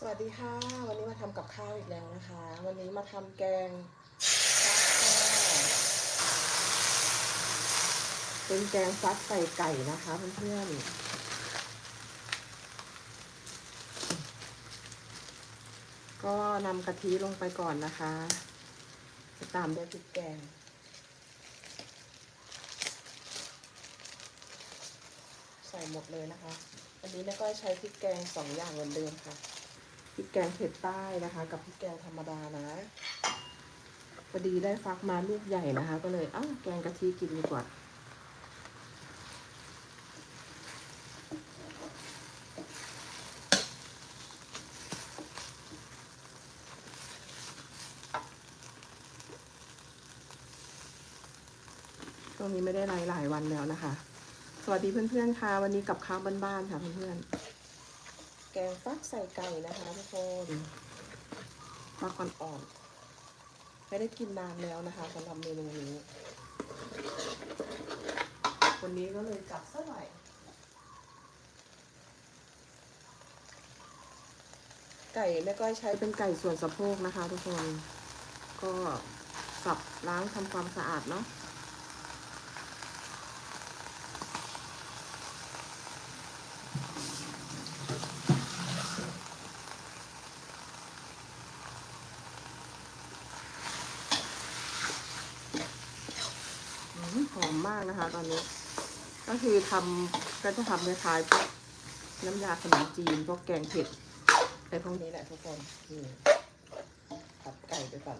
สวัสดีค่ะ วันนี้มาทำกับข้าวอีกแล้วนะคะ วันนี้มาทำแกงฟักค่ะเป็นแกงฟักใส่ไก่นะคะเพื่อนๆก็นำกะทิลงไปก่อนนะคะจะตามด้วยพริกแกงใส่หมดเลยนะคะ อันนี้แม่ก็ใช้พริกแกงสองอย่างเหมือนเดิมค่ะ พริกแกงเผ็ดใต้นะคะ กับพริกแกงธรรมดานะพอดีได้ฟักมาลูกใหญ่นะคะ ก็เลยอ้าวแกงกะทิกินดีกว่าตรงนี้ไม่ได้ไลฟ์หลายวันแล้วนะคะ สวัสดีเพื่อนๆค่ะ วันนี้กับข้าวบ้านๆค่ะเพื่อนๆ แกงฟักใส่ไก่นะคะทุกคนฟักอ่อนๆไม่ได้กินนานแล้วนะคะสำหรับเมนูนี้ วันนี้ก็เลยจับซะหน่อยไก่แม่ก้อยใช้เป็นไก่ส่วนสะโพกนะคะ ทุกคน ก็สับล้างทำความสะอาดเนาะ หอมมากนะคะ ตอนนี้ ก็คือทำก็จะทำคล้ายๆพวกน้ำยาขนมจีนพวกแกงเผ็ดไอ้พวกนี้แหละทุกคนนี่ตัดไก่ไปก่อน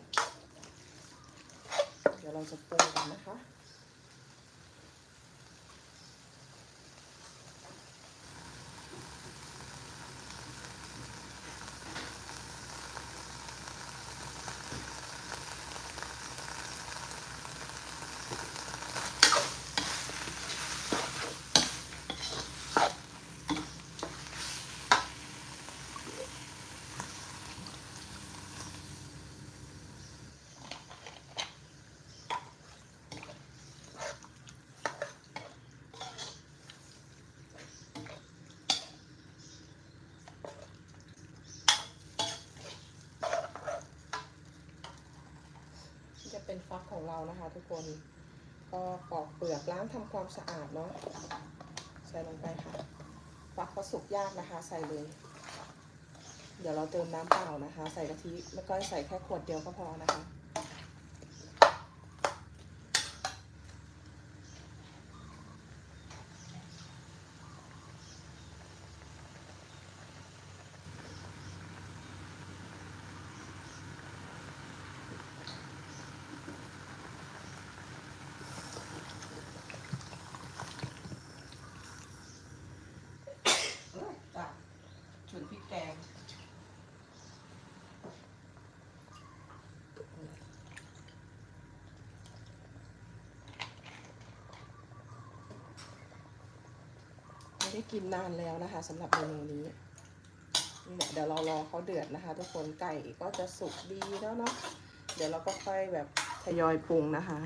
เดี๋ยวเราจะปรุงกันนะคะ เป็นฟักของเรานะคะทุกคนก็ปอกเปลือกล้างทำความสะอาดเนาะใส่ลงไปค่ะฟักเขาสุกยากนะคะ ใส่เลย เดี๋ยวเราเติมน้ำเปล่านะคะ ใส่กะทิไม่ก็ใส่แค่ขวดเดียวก็พอนะคะ เอ้ยจ้ะ ฉุนพริกแกงไม่ได้กินนานแล้วนะคะสำหรับเมนูนี้นี่แหละเดี๋ยวเรารอเขาเดือดนะคะ ทุกคนไก่ก็จะสุกดีแล้วเนาะเดี๋ยวเราก็ค่อยแบบทยอยปรุงนะคะ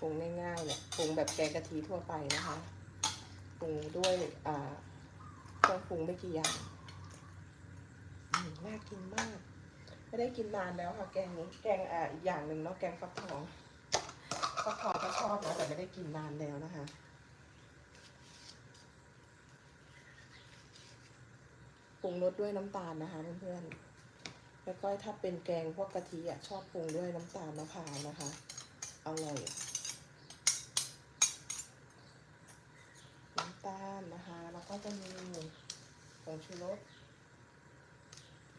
ปรุงง่ายๆเนี่ยปรุงแบบแกงกะทิทั่วไปนะคะปรุงด้วยอ่า เรื่องปรุงไม่กี่อย่างน่ากินมาก ไม่ได้กินนานแล้วค่ะแกงนี้ แกงอ่าอีกอย่างหนึ่งเนาะแกงฟักทองฟักทองก็ชอบนะแต่ไม่ได้กินนานแล้วนะคะปรุงรสด้วยน้ำตาลนะคะเพื่อนๆแล้วก็ถ้าเป็นแกงพวกกะทิอะชอบปรุงด้วยน้ำตาลมะพร้าวนะคะอร่อยาลนะคะ แล้วก็จะมีผงชูรส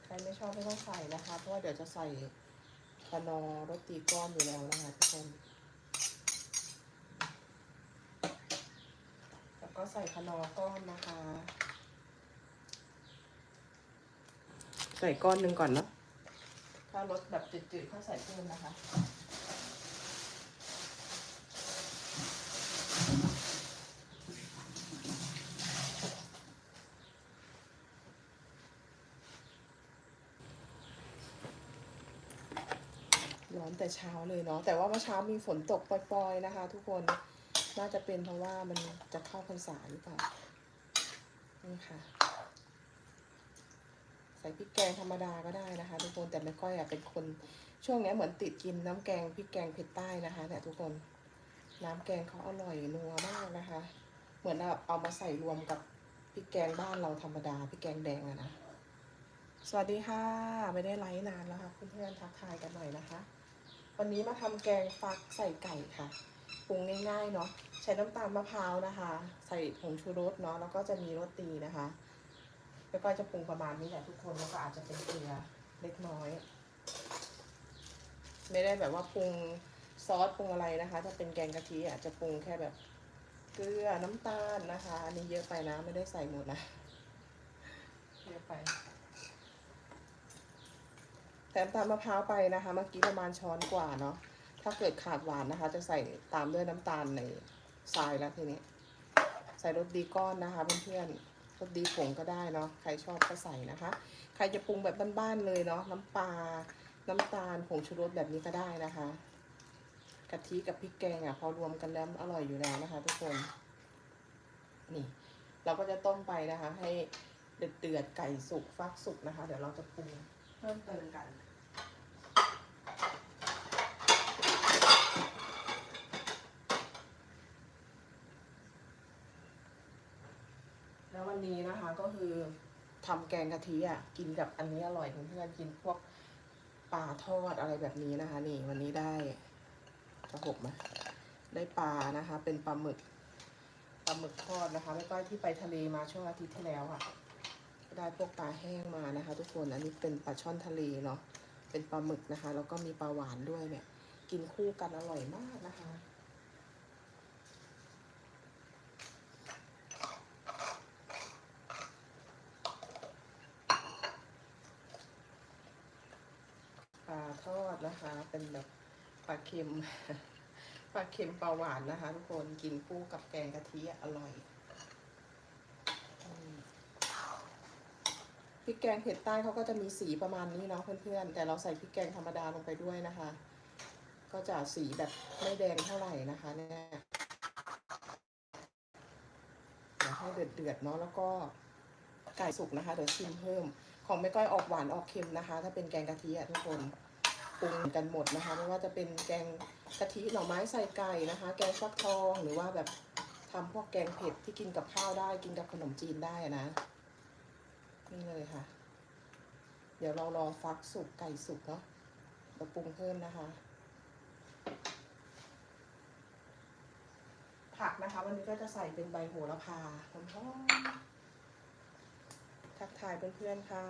ใครไม่ชอบไม่ต้องใส่นะคะ เพราะว่าเดี๋ยวจะใส่คนอร์รสตีก้อนอยู่แล้วนะคะทุกคน แล้วก็ใส่คนอร์ก้อนนะคะ ใส่ก้อนหนึ่งก่อนเนาะ ถ้ารสแบบจืดๆก็ใส่เพิ่มนะคะ ร้อนแต่เช้าเลยเนาะแต่ว่าเมื่อเช้ามีฝนตกปล่อยๆนะคะ ทุกคนน่าจะเป็นเพราะว่ามันจะเข้าพรรษาหรือเปล่านี่ค่ะ ใส่พริกแกงธรรมดาก็ได้นะคะ ทุกคนแต่ไม่ก้อยอะเป็นคนช่วงนี้เหมือนติดกินน้ำแกงพริกแกงเผ็ดใต้นะคะเนี่ยทุกคนน้ำแกงเขาอร่อยนัวมากนะคะ เหมือนแบบเอามาใส่รวมกับพริกแกงบ้านเราธรรมดาพริกแกงแดงอะนะสวัสดีค่ะ ไม่ได้ไลฟ์นานแล้วค่ะเพื่อนๆทักทายกันหน่อยนะคะ วันนี้มาทำแกงฟักใส่ไก่ค่ะปรุงง่ายๆเนาะใช้น้ำตาลมะพร้าวนะคะ ใส่ผงชูรสเนาะแล้วก็จะมีรสตีนะคะ แล้วก็จะปรุงประมาณนี้แหละทุกคนแล้วก็อาจจะเป็นเกลือเล็กน้อย ไม่ได้แบบว่าปรุงซอสปรุงอะไรนะคะ ถ้าเป็นแกงกะทิอะจะปรุงแค่แบบเกลือน้ำตาลนะคะ อันนี้เยอะไปนะไม่ได้ใส่หมดนะเยอะไป แถมตามมะพร้าวไปนะคะ เมื่อกี้ประมาณช้อนกว่าเนาะ ถ้าเกิดขาดหวานนะคะ จะใส่ตามด้วยน้ำตาลในทรายแล้วทีนี้ ใส่รสดีก้อนนะคะเพื่อนๆรสดีผงก็ได้เนาะ ใครชอบก็ใส่นะคะ ใครจะปรุงแบบบ้านๆเลยเนาะ น้ำปลา น้ำตาล ผงชูรสแบบนี้ก็ได้นะคะกะทิกับพริกแกงอะพอรวมกันแล้วอร่อยอยู่แล้วนะคะ ทุกคน นี่ เราก็จะต้มไปนะคะ ให้เดือดเดือดๆไก่สุกฟักสุกนะคะ เดี๋ยวเราจะปรุง เพิ่มเติมกัน แล้ววันนี้นะคะก็คือทำแกงกะทิอะกินกับอันนี้อร่อยเพื่อนๆกินพวกปลาทอดอะไรแบบนี้นะคะ นี่วันนี้ได้จะหกไหมได้ปลานะคะ เป็นปลาหมึกปลาหมึกทอดนะคะไม่ก้อยที่ไปทะเลมาช่วงอาทิตย์ที่แล้วอะ ได้พวกปลาแห้งมานะคะ ทุกคนอันนี้เป็นปลาช่อนทะเลเนาะเป็นปลาหมึกนะคะ แล้วก็มีปลาหวานด้วยเนี่ย กินคู่กันอร่อยมากนะคะปลาทอดนะคะ เป็นแบบปลาเค็มปลาเค็มปลาหวานนะคะ ทุกคนกินคู่กับแกงกะทิอร่อยอืม พริกแกงเผ็ดใต้เขาก็จะมีสีประมาณนี้เนาะเพื่อนๆ แต่เราใส่พริกแกงธรรมดาลงไปด้วยนะคะ ก็จะสีแบบไม่แดงเท่าไหร่นะคะเนี่ยเดี๋ยวให้เดือดๆเนาะแล้วก็ไก่สุกนะคะเดี๋ยวชิมเพิ่ม ของไม่ก้อยออกหวานออกเค็มนะคะ ถ้าเป็นแกงกะทิอะทุกคนปรุงกันหมดนะคะ ไม่ว่าจะเป็นแกงกะทิหน่อไม้ใส่ไก่นะคะ แกงฟักทองหรือว่าแบบทำพวกแกงเผ็ดที่กินกับข้าวได้กินกับขนมจีนได้นะ นี่เลยค่ะ เดี๋ยวเรารอฟักสุกไก่สุกเนาะเดี๋ยวปรุงเพิ่มนะคะ ผักนะคะ วันนี้ก็จะใส่เป็นใบโหระพาหอมๆทักทายเพื่อนๆค่ะ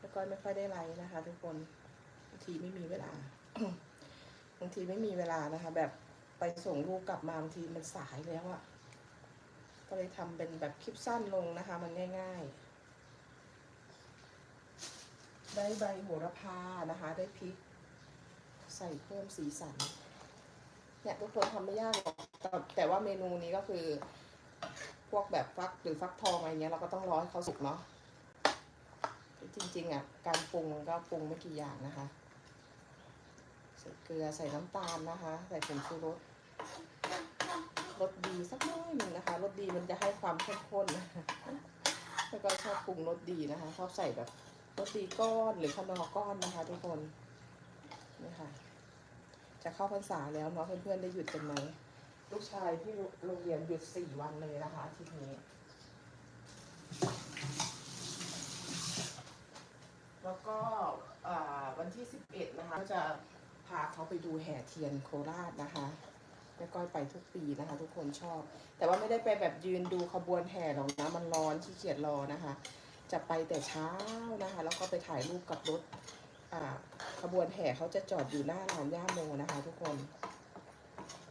แล้วก็ไม่ค่อยได้ไลฟ์นะคะ ทุกคนบางทีไม่มีเวลาบางทีไม่มีเวลานะคะ แบบไปส่งลูกกลับมาบางทีมันสายแล้วอะ ก็เลยทำเป็นแบบคลิปสั้นลงนะคะ มันง่ายๆ ได้ใบโหระพานะคะ ได้พริก ใส่เพิ่มสีสัน เนี่ยทุกคนทำไม่ยากหรอกแต่แต่ว่าเมนูนี้ก็คือ พวกแบบฟักหรือฟักทองอะไรเงี้ยเราก็ต้องรอให้เขาสุกเนาะจริงๆอะการปรุงมันก็ปรุงไม่กี่อย่างนะคะ ใส่เกลือใส่น้ำตาลนะคะ ใส่ผงชูรส รสดีสักน้อยหนึ่งนะคะรสดีมันจะให้ความเข้มข้นนะคะแล้วก็ชอบปรุงรสดีนะคะชอบใส่แบบรสดีก้อนหรือขนอก้อนนะคะ ทุกคนนี่ค่ะจะเข้าพรรษาแล้วเนาะเพื่อนๆได้หยุดกันไหมลูกชายที่โรงเรียนหยุดสี่วันเลยนะคะอาทีนี้ แล้วก็วันที่11นะคะก็จะพาเขาไปดูแห่เทียนโคราชนะคะ แม่ก้อยไปทุกปีนะคะ ทุกคนชอบ แต่ว่าไม่ได้ไปแบบยืนดูขบวนแห่หรอกนะมันร้อนขี้เกียจรอนะคะ จะไปแต่เช้านะคะ แล้วก็ไปถ่ายรูปกับรถอ่าขบวนแห่เขาจะจอดอยู่หน้าลานย่าโมนะคะ ทุกคน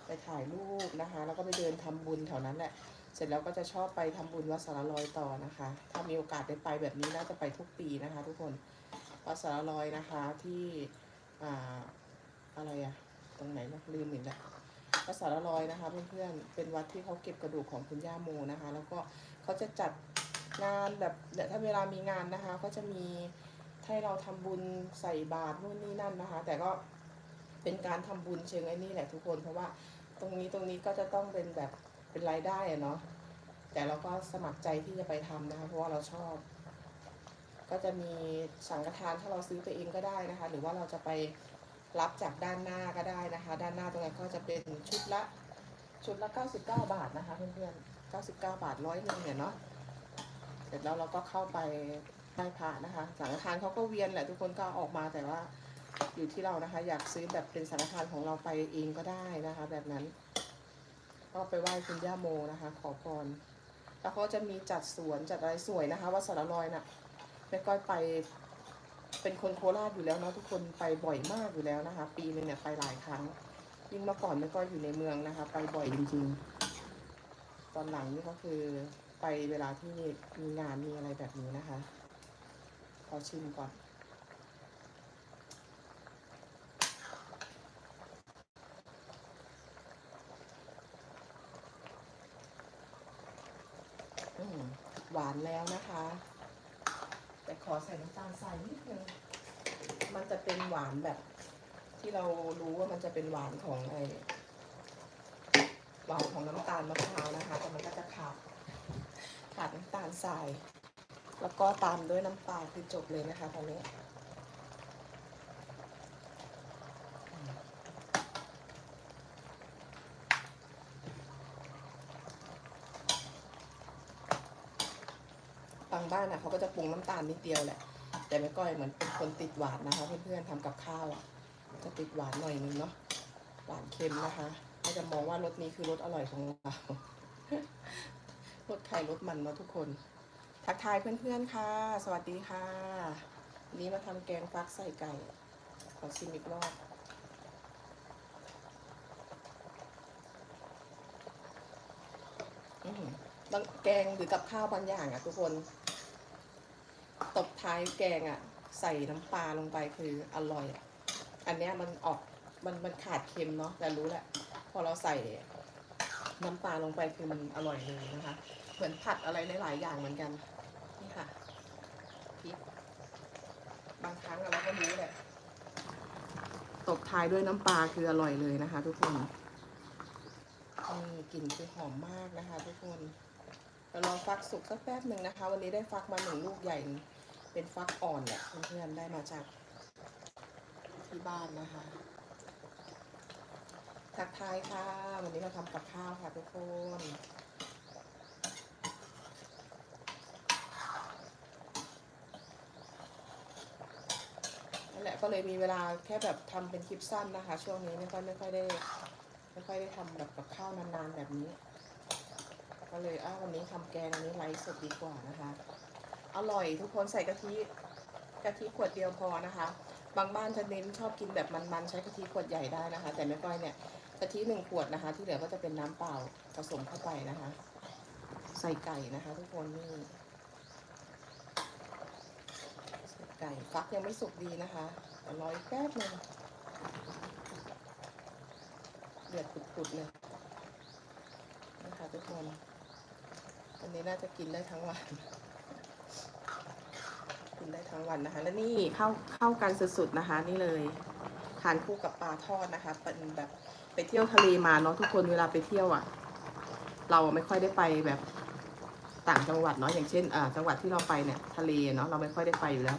ไปถ่ายรูปนะคะ แล้วก็ไปเดินทำบุญแถวนั้นแหละ เสร็จแล้วก็จะชอบไปทำบุญวัดสารลอยต่อนะคะ ถ้ามีโอกาสได้ไปแบบนี้น่าจะไปทุกปีนะคะ ทุกคนวัดสารลอยนะคะที่อ่าอะไรอะตรงไหนนะลืมอีกแล้ว วัดสารลอยนะคะ เพื่อนๆ เป็นวัดที่เขาเก็บกระดูกของคุณย่าโมนะคะ แล้วก็เขาจะจัดงานแบบเดี๋ยวถ้าเวลามีงานนะคะ ก็จะมีให้เราทำบุญใส่บาตรนู่นนี่นั่นนะคะ แต่ก็เป็นการทำบุญเชิงไอ้นี่แหละทุกคน เพราะว่าตรงนี้ตรงนี้ก็จะต้องเป็นแบบเป็นรายได้อะเนาะแต่เราก็สมัครใจที่จะไปทำนะคะ เพราะว่าเราชอบ ก็จะมีสังฆทานถ้าเราซื้อไปเองก็ได้นะคะ หรือว่าเราจะไป รับจากด้านหน้าก็ได้นะคะ ด้านหน้าตรงนั้นก็จะเป็นชุดละชุดละ 99 บาทนะคะ เพื่อนๆ 99 บาทร้อยหนึ่งเนี่ยเนาะเสร็จแล้วเราก็เข้าไปไหว้พระนะคะ สังฆทานเขาก็เวียนแหละทุกคนก็ออกมาแต่ว่าอยู่ที่เรานะคะ อยากซื้อแบบเป็นสังฆทานของเราไปเองก็ได้นะคะ แบบนั้น ก็ไปไหว้คุณย่าโมนะคะ ขอพรแล้วเขาจะมีจัดสวนจัดอะไรสวยนะคะวัดสารลอยน่ะแม่ก้อยไป เป็นคนโคราชอยู่แล้วเนาะทุกคนไปบ่อยมากอยู่แล้วนะคะ ปีหนึงเนี่ยไปหลายครั้ง ยิ่งเมื่อก่อนแม่ก้อยู่ในเมืองนะคะ ไปบ่อยจริงๆ ตอนหลังนี่ก็คือไปเวลาที่มีงานมีอะไรแบบนี้นะคะ ขอชิมก่อนหวานแล้วนะคะ แต่ขอใส่น้ำตาลทรายนิดนึงมันจะเป็นหวานแบบ ที่เรารู้ว่ามันจะเป็นหวานของไอหวานของน้ำตาลมะพร้าวนะคะ แต่มันก็จะขาดขาดน้ำตาลทราย แล้วก็ตามด้วยน้ำปลาคือจบเลยนะคะตอนนี้ บ้านนะเขาก็จะปรุงน้ำตาลนิดเดียวแหละ แต่แม่ก้อยเหมือนเป็นคนติดหวานนะคะ เพื่อนๆทำกับข้าวอะ จะติดหวานหน่อยนึงเนาะ หวานเค็มนะคะก็จะมองว่ารสนี้คือรสอร่อยของเรา รสไข่รสมันเนาะทุกคน ทักทายเพื่อนๆค่ะ สวัสดีค่ะ นี้มาทำแกงฟักใส่ไก่ ขอชิมอีกรอบบางแกงหรือกับข้าวบางอย่างอะทุกคน ตบท้ายแกงอะ ใส่น้ำปลาลงไปคืออร่อยอะ อันเนี้ยมันออกมันมันขาดเค็มเนาะแต่รู้แหละ พอเราใส่น้ำปลาลงไปคือมันอร่อยเลยนะคะ เหมือนผัดอะไรหลาย ๆ อย่างเหมือนกันนี่ค่ะพริกบางครั้งเราก็รู้แหละตบท้ายด้วยน้ำปลาคืออร่อยเลยนะคะ ทุกคนนี่กลิ่นคือหอมมากนะคะ ทุกคนเราลอฟักสุกสักแป๊บหนึ่งนะคะ วันนี้ได้ฟักมาหนึ่งลูกใหญ่ เป็นฟักอ่อนแหละเพื่อนๆได้มาจากที่บ้านนะคะทักทายค่ะ วันนี้เราทำกับข้าวค่ะทุกคนนั่นแหละก็เลยมีเวลาแค่แบบทำเป็นคลิปสั้นนะคะ ช่วงนี้ไม่ค่อยไม่ค่อยได้ไม่ค่อยได้ทำแบบกับข้าวนานๆแบบนี้ ก็เลยอ้าววันนี้ทำแกงอันนี้ไลฟ์สดดีกว่านะคะ อร่อยทุกคนใส่กะทิกะทิขวดเดียวพอนะคะ บางบ้านจะเน้นชอบกินแบบมันๆใช้กะทิขวดใหญ่ได้นะคะ แต่แม่ก้อยเนี่ยกะทิหนึ่งขวดนะคะ ที่เหลือก็จะเป็นน้ำเปล่าผสมเข้าไปนะคะ ใส่ไก่นะคะ ทุกคนนี่ใส่ไก่ฟักยังไม่สุกดีนะคะรออีกแป๊บนึงเดือดปุดๆเลยนะคะทุกคนวันนี้น่าจะกินได้ทั้งวัน ได้ทั้งวันนะคะ และนี่เข้าเข้ากันสุดๆนะคะ นี่เลยทานคู่กับปลาทอดนะคะ เป็นแบบไปเที่ยวทะเลมาเนาะทุกคนเวลาไปเที่ยวอะ เราไม่ค่อยได้ไปแบบต่างจังหวัดเนาะอย่างเช่นอ่าจังหวัดที่เราไปเนี่ยทะเลเนาะเราไม่ค่อยได้ไปอยู่แล้ว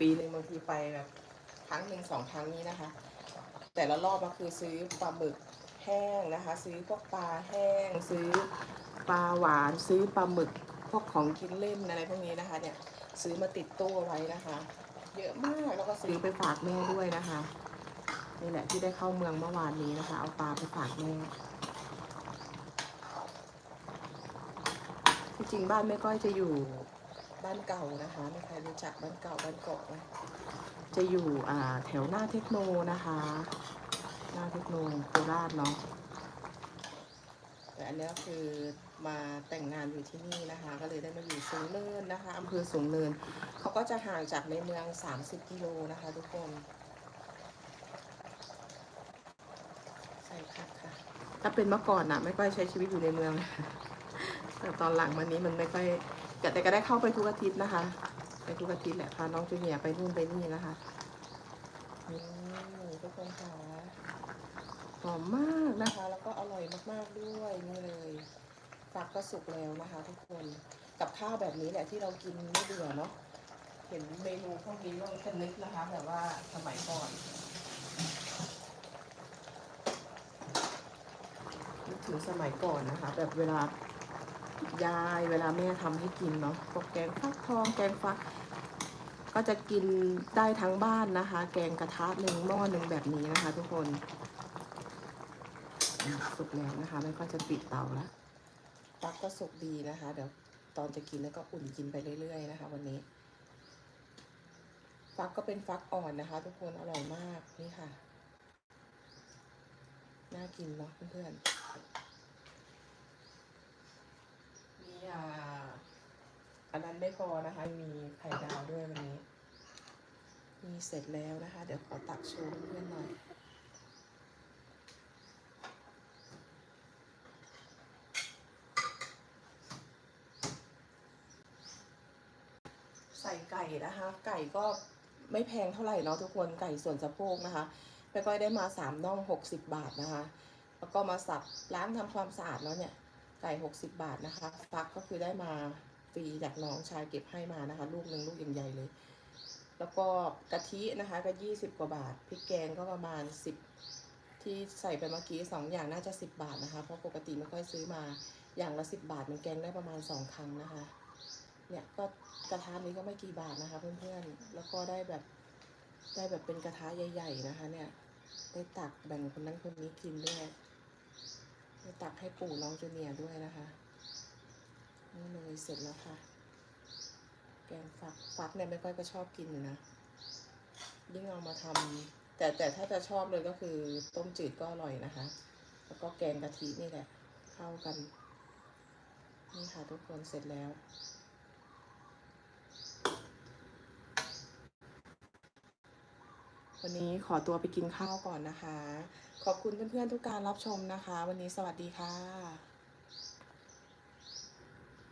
ปีหนึ่งบางทีไปแบบครั้งหนึ่งสองครั้งนี้นะคะ แต่ละรอบก็คือซื้อปลาหมึกแห้งนะคะ ซื้อพวกปลาแห้ง ซื้อปลาหวาน ซื้อปลาหมึก พวกของกินเล่นอะไรพวกนี้นะคะ เนี่ยซื้อมาติดตู้ไว้นะคะ เยอะมากแล้วก็ซื้อไปฝากแม่ด้วยนะคะนี่แหละที่ได้เข้าเมืองเมื่อวานนี้นะคะ เอาปลาไปฝากแม่ที่จริงบ้านแม่ก้อยจะอยู่บ้านเก่านะคะไม่ใครรู้จักบ้านเก่าบ้านเกาะไหมจะอยู่แถวหน้าเทคโนนะคะ หน้าเทคโนโคราชเนาะแต่อันนี้คือ มาแต่งงานอยู่ที่นี่นะคะ ก็เลยได้มาอยู่สูงเนินนะคะอำเภอสูงเนินเขาก็จะห่างจากในเมือง 30 กิโลนะคะ ทุกคน ใส่ผักค่ะ ถ้าเป็นเมื่อก่อนนะไม่ค่อยใช้ชีวิตอยู่ในเมือง แต่ตอนหลังมานี้มันไม่ค่อยแต่แต่ก็ได้เข้าไปทุกอาทิตย์นะคะ ไปทุกอาทิตย์แหละพาน้องจูเนียร์ไปนู่นไปนี่นะคะนี่ทุกคนค่ะหอมมากนะคะ แล้วก็อร่อยมาก ๆ ด้วยนี่เลย ฝักก็สุกแล้วนะคะทุกคน กับข้าวแบบนี้แหละที่เรากินไม่เบื่อเนาะ เห็นเมนูพวกนี้ก็จะนึกนะคะแบบว่าสมัยก่อนนึกถึงสมัยก่อนนะคะ แบบเวลายายเวลาแม่ทำให้กินเนาะพวกแกงฟักทองแกงฟัก ก็จะกินได้ทั้งบ้านนะคะ แกงกระทะหนึ่งหม้อหนึ่งแบบนี้นะคะ ทุกคนสุกแล้วนะคะแม่ก็จะปิดเตาแล้ว ฟักก็สุกดีนะคะ เดี๋ยวตอนจะกินแล้วก็อุ่นกินไปเรื่อย ๆ นะคะ วันนี้ ฟักก็เป็นฟักอ่อนนะคะ ทุกคนอร่อยมากนี่ค่ะ น่ากินเนาะเพื่อนๆมีอ่าอันนั้นไม่พอนะคะ มีไข่ดาวด้วยวันนี้ มีเสร็จแล้วนะคะ เดี๋ยวขอตักโชว์เพื่อนๆหน่อย ใส่ไก่ นะคะ ไก่ก็ไม่แพงเท่าไหร่เนาะทุกคนไก่ส่วนสะโพกนะคะแม่ก้อยได้มาสามน่องหกสิบบาทนะคะ แล้วก็มาสับล้างทำความสะอาดแล้วเนี่ยไก่หกสิบบาทนะคะฟักก็คือได้มาฟรีจากน้องชายเก็บให้มานะคะ ลูกหนึ่งลูกใหญ่ๆเลย แล้วก็กะทินะคะก็ยี่สิบกว่าบาทพริกแกงก็ประมาณสิบที่ใส่ไปเมื่อกี้สองอย่างน่าจะสิบบาทนะคะ เพราะปกติไม่ค่อยซื้อมาอย่างละสิบบาทมันแกงได้ประมาณสองครั้งนะคะ เนี่ยก็กระทะนี้ก็ไม่กี่บาทนะคะ เพื่อนๆ แล้วก็ได้แบบได้แบบเป็นกระทะใหญ่ ๆ นะคะ เนี่ย ได้ตักแบ่งคนนั้นคนนี้กินด้วยได้ตักให้ปู่น้องจูเนียร์ด้วยนะคะนี่เลยเสร็จแล้วค่ะ แกงฟักฟักเนี่ยไม่ค่อยก็ชอบกินอยู่นะ ยิ่งเอามาทำแต่แต่ถ้าจะชอบเลยก็คือต้มจืดก็อร่อยนะคะ แล้วก็แกงกะทินี่แหละ เข้ากัน นี่ค่ะทุกคนเสร็จแล้ว วันนี้ขอตัวไปกินข้าวก่อนนะคะ ขอบคุณเพื่อนๆทุกการรับชมนะคะ วันนี้สวัสดีค่ะ